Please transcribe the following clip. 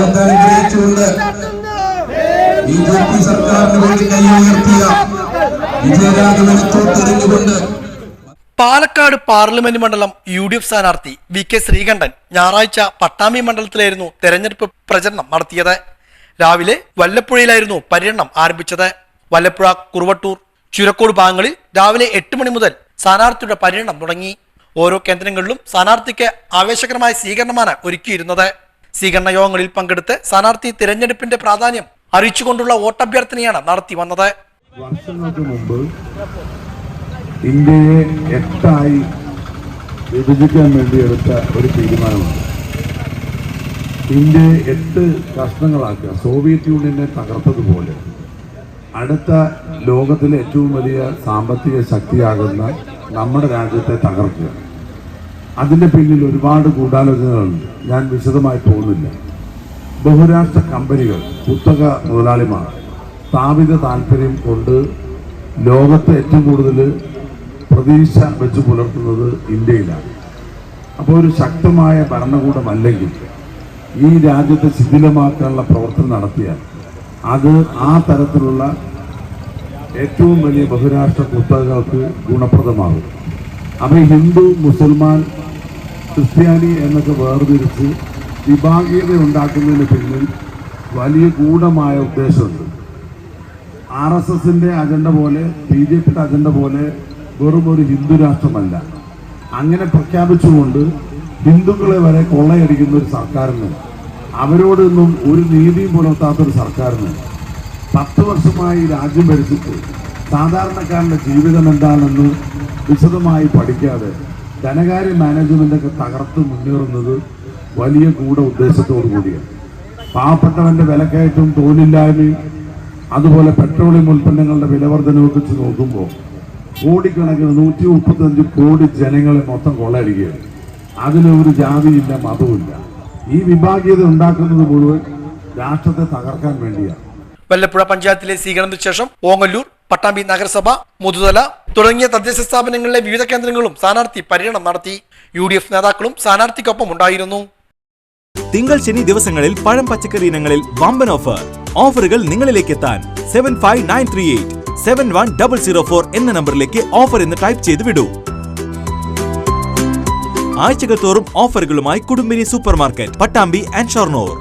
ലോകത്തെ അനുഗ്രഹിച്ചുകൊണ്ട് B J P സർക്കാരിന് വേണ്ടി കൈ ഉയർത്തിയ വിജയരാഘവനെ തോട്ടെറിഞ്ഞുകൊണ്ട് പാലക്കാട് പാർലമെന്റ് മണ്ഡലം യു ഡി എഫ് സ്ഥാനാർത്ഥി വി കെ ശ്രീകണ്ഠൻ ഞായറാഴ്ച പട്ടാമ്പി മണ്ഡലത്തിലായിരുന്നു തെരഞ്ഞെടുപ്പ് പ്രചരണം നടത്തിയത്. രാവിലെ വല്ലപ്പുഴയിലായിരുന്നു പര്യടനം ആരംഭിച്ചത്. വല്ലപ്പുഴ കുറുവട്ടൂർ ചുരക്കോട് ഭാഗങ്ങളിൽ രാവിലെ എട്ട് മണി മുതൽ സ്ഥാനാർത്ഥിയുടെ പര്യടനം തുടങ്ങി. ഓരോ കേന്ദ്രങ്ങളിലും സ്ഥാനാർത്ഥിക്ക് ആവേശകരമായ സ്വീകരണമാണ് ഒരുക്കിയിരുന്നത്. സ്വീകരണ യോഗങ്ങളിൽ പങ്കെടുത്ത് സ്ഥാനാർത്ഥി തിരഞ്ഞെടുപ്പിന്റെ പ്രാധാന്യം അറിയിച്ചുകൊണ്ടുള്ള വോട്ടഭ്യർത്ഥനയാണ് നടത്തി വന്നത്. വർഷങ്ങൾക്ക് മുമ്പ് ഇന്ത്യയെ എട്ടായി വിഭജിക്കാൻ വേണ്ടി എടുത്ത ഒരു തീരുമാനമാണ് ഇന്ത്യയെ എട്ട് കഷ്ണങ്ങളാക്കുക സോവിയറ്റ് യൂണിയനെ തകർത്തതുപോലെ അടുത്ത ലോകത്തിലെ ഏറ്റവും വലിയ സാമ്പത്തിക ശക്തിയാകുന്ന നമ്മുടെ രാജ്യത്തെ തകർക്കുക. അതിന്റെ പിന്നിൽ ഒരുപാട് ഗൂഢാലോചനകളുണ്ട്. ഞാൻ വിശദമായി പോകുന്നില്ല. ബഹുരാഷ്ട്ര കമ്പനികൾ കുത്തക മുതലാളിമാർ സ്ഥാപിത താല്പര്യം കൊണ്ട് ലോകത്തെ ഏറ്റവും കൂടുതൽ പ്രതീക്ഷ വെച്ച് പുലർത്തുന്നത് ഇന്ത്യയിലാണ്. അപ്പോൾ ഒരു ശക്തമായ ഭരണകൂടമല്ലെങ്കിൽ ഈ രാജ്യത്തെ ശിഥിലമാക്കാനുള്ള പ്രവർത്തനം നടത്തിയാൽ അത് ആ തരത്തിലുള്ള ഏറ്റവും വലിയ ബഹുരാഷ്ട്ര കുത്തകകൾക്ക് ഗുണപ്രദമാകും. ഈ ഹിന്ദു മുസൽമാൻ ക്രിസ്ത്യാനി എന്നൊക്കെ വേർതിരിച്ച് വിഭാഗീയത ഉണ്ടാക്കുന്നതിന് പിന്നിൽ വലിയ ഗൂഢമായ ഉദ്ദേശമുണ്ട്. ആർ എസ് എസിന്റെ അജണ്ട പോലെ ബി ജെ പിയുടെ അജണ്ട പോലെ വെറും ഒരു ഹിന്ദു രാഷ്ട്രമല്ല. അങ്ങനെ പ്രഖ്യാപിച്ചുകൊണ്ട് ഹിന്ദുക്കളെ വരെ കൊള്ളയടിക്കുന്ന ഒരു സർക്കാരിന് അവരോടൊന്നും ഒരു നീതിയും പുലർത്താത്ത ഒരു സർക്കാരിന് പത്ത് വർഷമായി രാജ്യം ഭരിച്ചിട്ട് സാധാരണക്കാരന്റെ ജീവിതം എന്താണെന്ന് വിശദമായി പഠിക്കാതെ ധനകാര്യ മാനേജ്മെന്റ് ഒക്കെ തകർത്ത് മുന്നേറുന്നത് വലിയ ഗൂഢ ഉദ്ദേശത്തോടു കൂടിയാണ്. പാവപ്പെട്ടവന്റെ വിലക്കയറ്റവും തൊഴിലില്ലായ്മയും അതുപോലെ പെട്രോളിയം ഉൽപ്പന്നങ്ങളുടെ വിലവർദ്ധനവും വെച്ച് നോക്കുമ്പോൾ കോടിക്കണക്കിന് നൂറ്റി മുപ്പത്തഞ്ച് കോടി ജനങ്ങളെ മൊത്തം കൊള്ളയടിക്കുകയാണ്. അതിനൊരു ജാതിയില്ല മതവുമില്ല. ഈ വിഭാഗീയത ഉണ്ടാക്കുന്നത് മുഴുവൻ രാഷ്ട്രത്തെ തകർക്കാൻ വേണ്ടിയാണ്. വല്ലപ്പുഴ പഞ്ചായത്തിലെ സ്വീകരണത്തിന് ശേഷം ഓങ്ങല്ലൂർ പട്ടാമ്പി നഗരസഭ മുതുതല തുടങ്ങിയ തദ്ദേശ സ്ഥാപനങ്ങളിലെ വിവിധ കേന്ദ്രങ്ങളും സ്ഥാനാർത്ഥി പര്യടനം നടത്തി. യു ഡി എഫ് നേതാക്കളും സ്ഥാനാർത്ഥിക്കൊപ്പം ഉണ്ടായിരുന്നു. തിങ്കൾ ശനി ദിവസങ്ങളിൽ പഴം പച്ചക്കറി ഇനങ്ങളിൽ വമ്പൻ ഓഫർ. ഓഫറുകൾ നിങ്ങളിലേക്ക് എത്താൻ seven five nine three eight seven one double zero four എന്ന നമ്പറിലേക്ക് ഓഫർ എന്ന് ടൈപ്പ് ചെയ്ത് വിടൂ. ആഴ്ചകൾ തോറും ഓഫറുകളുമായി Kudumbini super market Pattambi and Shoranur.